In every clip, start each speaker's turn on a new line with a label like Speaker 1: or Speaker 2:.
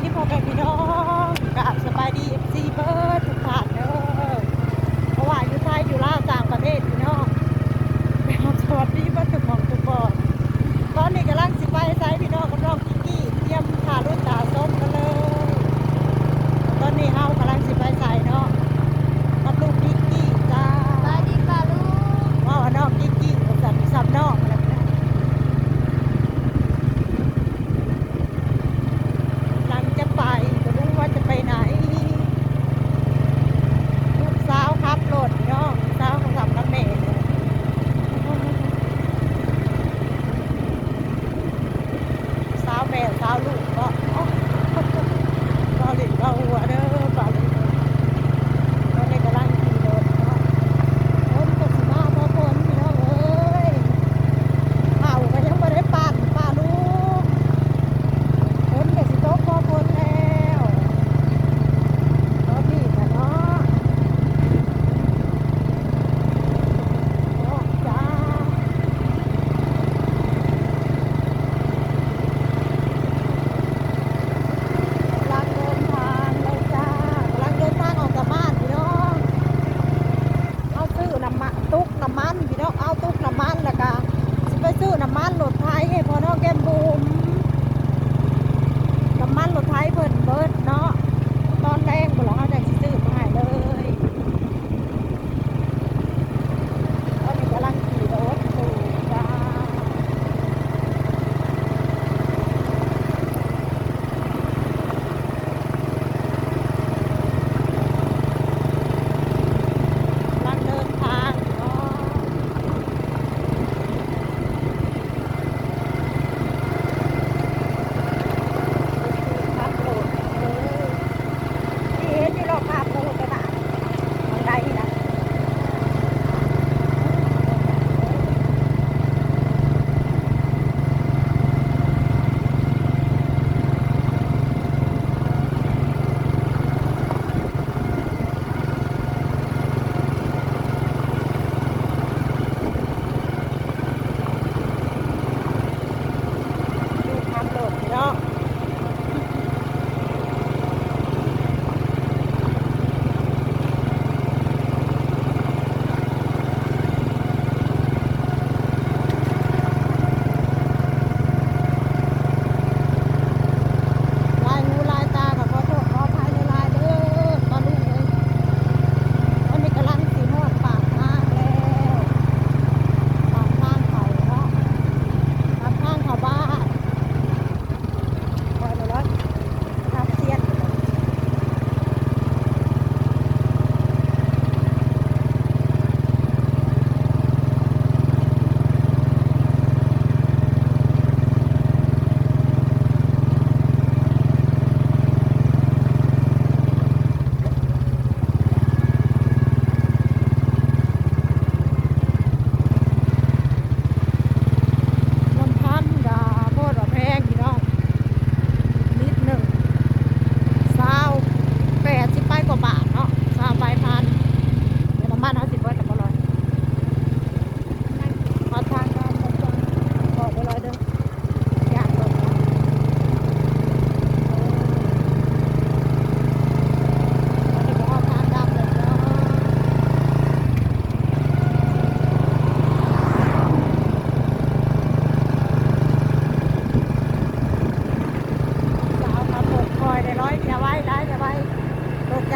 Speaker 1: คลิปของแม่พี่น้องกับสบายดีเอฟซีเบิร์ด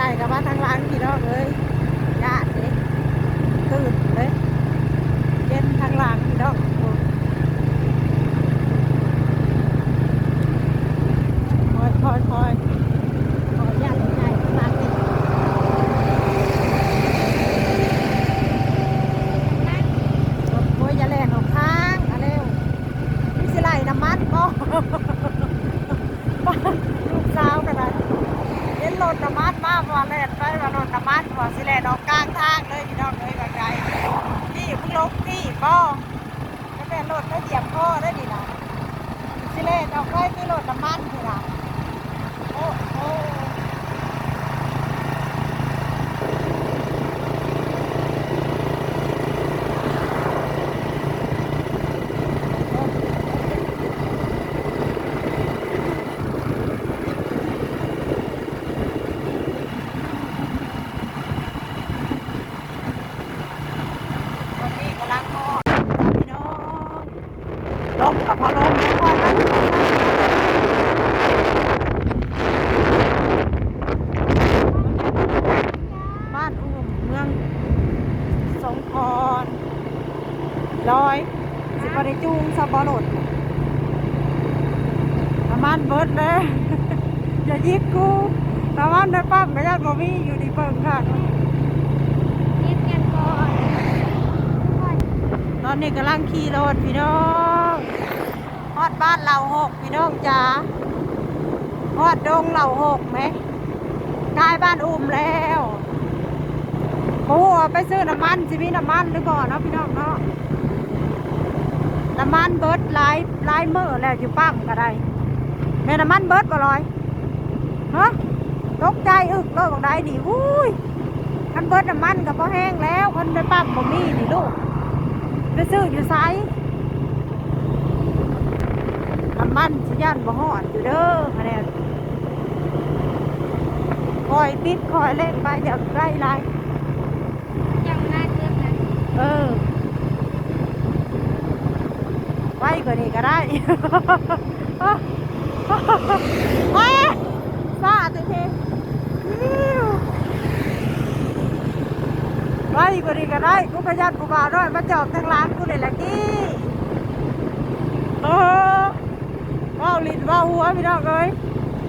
Speaker 1: ใจ
Speaker 2: กั
Speaker 1: บว่าทางร้านพี่น้องเลยญาติเด็ตื่นเลยเย็นทางร้านพี่น้อง ลมกับพอลมแล้วก็นั่บ้านอุ้มเมืองสงขรลอย สิบปริจูงสบอรดประมาณเบิร์ดเลยอย่ายิกกูประมาณได้ปั๊มไม่ได้บ่มีอยู่ดีเปิงค่ะตอนนี้กำลังขี่รถพี่น้อง ฮอดบ้านเราหกพี่น้องจ๋าฮอดดงเราหกไหมกลายบ้านอุ้มแล้วโอ้ไปซื้อน้ำมันสิมีน้ำมันหรือบ่เนาะพี่น้องเนาะน้ำมันเบิร์ดหลายลายมื้อแล้วอยู่ปั๊มก็ได้แม่น้ำมันเบิร์ดบ่ลอยฮะตกใจอึกเลยบอกได้ดิอุ้ยคันเบิร์ดน้ำมันก็พอแห้งแล้วคันไปปั๊มบ่มีนี่ลูกไปซื้ออยู่ไซน้ำ มันสิยันบ่ฮอดอยู่เด้อคะแนนคอยติดคอยเล่นไปอย่าใกล้ไร
Speaker 2: ยังน่าเกินนะ
Speaker 1: เออไปกว่านี้ก็ได้ไปซาเท่ๆอิ๊วไปกว่านี้ก็ได้กูก็ยันกูบ่าวด้วยมาจอบทางร้านกูเลยละกี้เออ ว่าวลิ้นว่าวหัวพี่น้องเอ้ย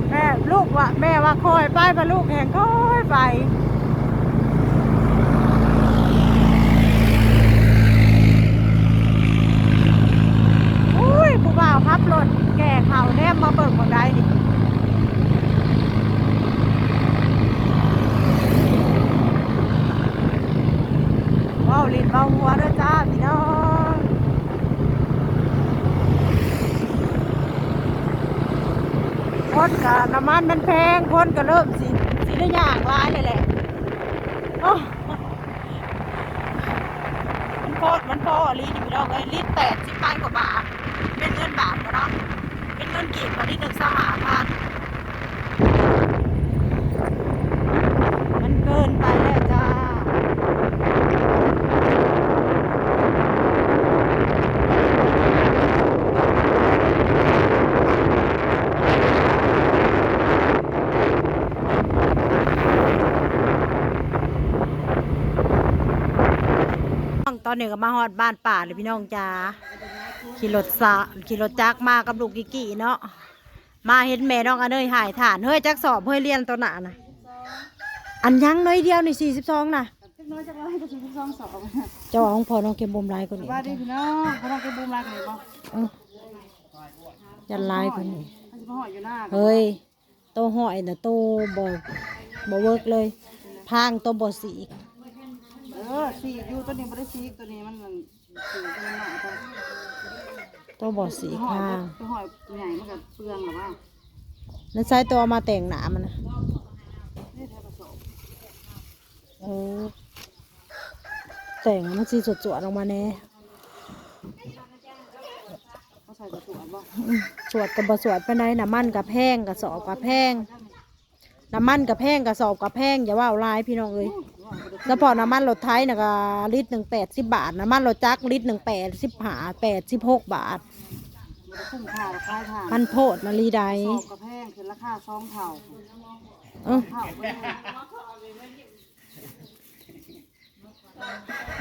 Speaker 1: แม่ลูกว่าแม่ว่าคอยไปพาลูกแห่งคอยไปอุ้ยผู้บ่าวพับรถแก่เข่าแนมมาเบิกบังได้ดิว่าวลิ้นว่าวหัวเด้อจ้าพี่น้อง คนกับน้ำ มันมันแพงคนก็เริ่มสิสิได้ยากหลายเลยแหละมันพอมันพอลีนี่พี่น้องเอ้ยลิตรแปดสิบพันกว่าบาท เป็นเงินบาทก็เนาะเป็นเงินกีบมาที่หนึ่งสหพันมันเกินไปแล้วจ้า ต อนนี้ก็มาฮอดบ้านป่าเลยพี่น้องจ้าขี่รถสะขี่รถจักรมากับลูกกิกกี้เนาะมาเห็นแม่น้องอันเนยหายฐานเฮ้ยจักสอบเฮ้ยเรียนตัวหนานะอันยังน้อยเดียวนี่สี่สิบสองนะ
Speaker 3: จักน้อยจักน้อยก็สิบสองสอง
Speaker 1: เจ้าของพ่อน้องเก็บบ่มลายกว่านี้
Speaker 3: ว่าดีพี่น้องเขาต้องไปบูมลายกันเลยป่ะ
Speaker 1: เออยันลายกว่านี้
Speaker 3: เขาจะมาห่ออยู่หน้า
Speaker 1: เฮ้ยโตวห้อยนะโตบ่บ่เวิร์กเลยพางโตวบ่สีก
Speaker 3: เออสีอยู่ตัวนี้ไม่ได้สีตัวนี้มันมันสีตัวนี้หน่อยตัว
Speaker 1: โตวบ่สีก
Speaker 3: ห่อ
Speaker 1: พาง
Speaker 3: ตัวห่อใหญ่มันก็เปลืองหรือเปล่า
Speaker 1: แล้วใช้ตัวมาแต่งหนามันนะ
Speaker 3: นี่แทบผสม
Speaker 1: โอ้แต่งมันสีสดๆออกมาแน่
Speaker 3: เขาใส่กระสุนบ่
Speaker 1: อืมสวดกับบสวดไปไหนน้ำมันกับแพงกับสอบกับแพงน้ำมันกับแพงกับสอบกับแพงอย่าว่าเอาหลายพี่น้องเอ้ย เฉพาะน้ำมันรถไทยนะก็ลิตรหนึ่งแปดสิบบาทน้ำมันรถจักรลิตรหนึ่งแปดสิบห้าแปดสิบหกบาท
Speaker 3: มันจะคุ้มค่าราคาทาง
Speaker 1: มันโพดมาลีใด
Speaker 3: สอบกระแพงคือราคาสองเท่า
Speaker 1: เออ
Speaker 3: เท่าไปเลย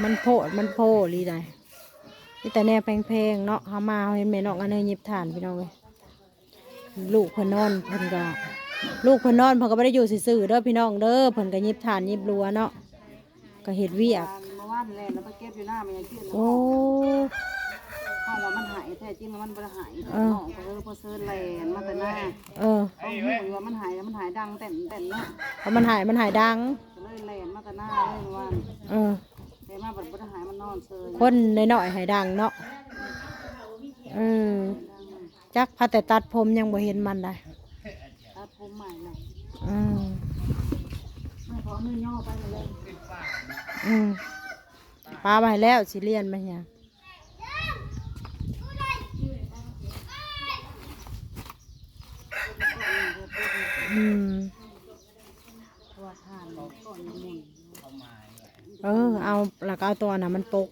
Speaker 1: มันโพดมันโพลีใดนี่แต่แน่แพงๆเนาะเขามาเขาเห็นแม่น้องอันเนยหยิบถ่านพี่น้องเลยลูกเพิ่นนอนเพิ่นก็ลูกเพิ่นนอนเพิ่นก็ไม่ได้อยู่ซื่อๆเด้อพี่น้องเด้อเพิ่นก็หยิบถ่านหยิบรัวเนาะ ก็เห็ดเวียก
Speaker 3: การเมื่อวานแลนแล้วไปเก็บอยู่หน้ามันยังขึ้น
Speaker 1: โอ้
Speaker 3: ห้องว่ามันหายแท้จริงแล้วมันบ่ได้หาย
Speaker 1: เออ
Speaker 3: น้องก็เลยพอเซิร์นแลนมาแต่หน้า
Speaker 1: เออ
Speaker 3: เขาหูอยู่ว่ามันหายแล้วมันหายดังแต่นแต่นเนาะ
Speaker 1: เพราะมันหายมันหายดัง
Speaker 3: ก็เลยแลนมาแต่หน้าเลยเมื่อวาน
Speaker 1: เออ
Speaker 3: แต่มาบัดบ่ได้หายมันนอนเซย
Speaker 1: คนน้อยๆหายดังเนาะเออจักพาแต่ตัดผมยังบ่เห็นมันได้
Speaker 3: ตัดผมใหม่เลย
Speaker 1: อืม
Speaker 3: ไม่ขอเนื้อย่อไปเลย
Speaker 1: อืมปลาไปแล้วสิเลียนมาเนี่ยอืม
Speaker 3: ตัวทานก่อนยังหมุน
Speaker 1: เออ เอาแล้วก็เอาตัวน่ะมันปก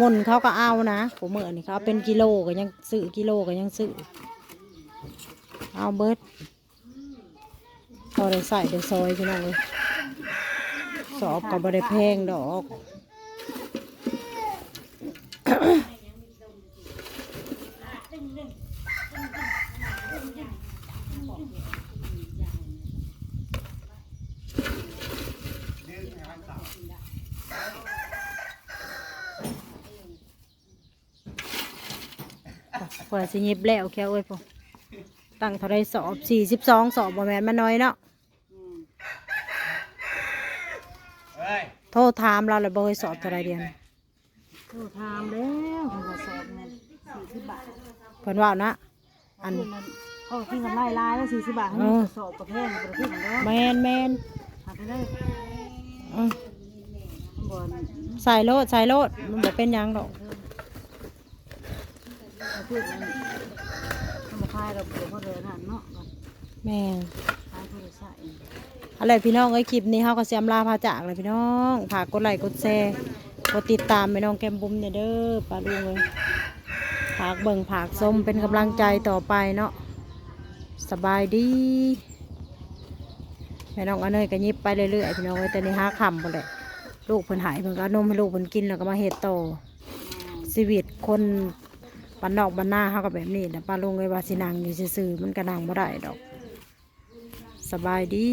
Speaker 1: มุนเขาก็เอานะผมเมื่อนี่เขาเป็นกิโลก็ยังซื้อกิโลก็ยังซื้อเอาเบิดพอได้ใส่ได้ซอยพี่น้องเลย อบก็บ่ได้แพงดอก
Speaker 3: เเปิ
Speaker 1: ดสิหยิบแล้วแค่เอ้ยพอตั้งเท่าไรสอบสี่สิบสองสอบบ่แม่นมาน้อยเนาะ
Speaker 3: อืม
Speaker 1: โทรถามเราเลยบ่เคยสอบเท่าไรเดียว
Speaker 3: โทรถามแล้วเขาก็สอบเงินสี่สิบบาท
Speaker 1: เพิ่นว่านะ อัน
Speaker 3: คืนนั้นเขาก็ขึ้นกำไรลายแล้วสี่สิบบาทให้
Speaker 1: เออ
Speaker 3: สอบประเภทประเภทของเรา
Speaker 1: แมนแมน
Speaker 3: หาไปได้
Speaker 1: อืม
Speaker 3: บอล
Speaker 1: ใส่โลดใส่โลดมันบ่เป็นหยังดอก
Speaker 3: ประเภทนั้นมันมาคายเราเดี๋ยวพอเดินหันเนาะ
Speaker 1: แม่น
Speaker 3: คายเพื่ อะ
Speaker 1: ไรพี่น้องเอ้ยคลิปนี้เฮาก็เสิอำลาพาจากเลยพี่น้องฝากกดไลค์กดแชร์กดติดตามพี่น้องแก้มบุ้มเนี่ยเด้อปลาลุงเอ้ยฝากเบิ่งฝากส้มเป็นกำลังใจต่อไปเนาะสบายดีแม่น้องอันเนยก็ยิบไปเรื่อยๆพี่น้องเอ้แต่นี่ห้าคำบ่แหละลูกเพิ่นหายเพิ่นก็นมให้ลูกเพิ่นกินแล้วก็มาเฮ็ดโตชีวิตคนบ้านนอกบ้านนาเฮาก็แบบนี้แหละป้าลุงเอ้ยว่าสินังอยู่ซื่อๆมันก็นั่งบ่ได้ดอก บายดี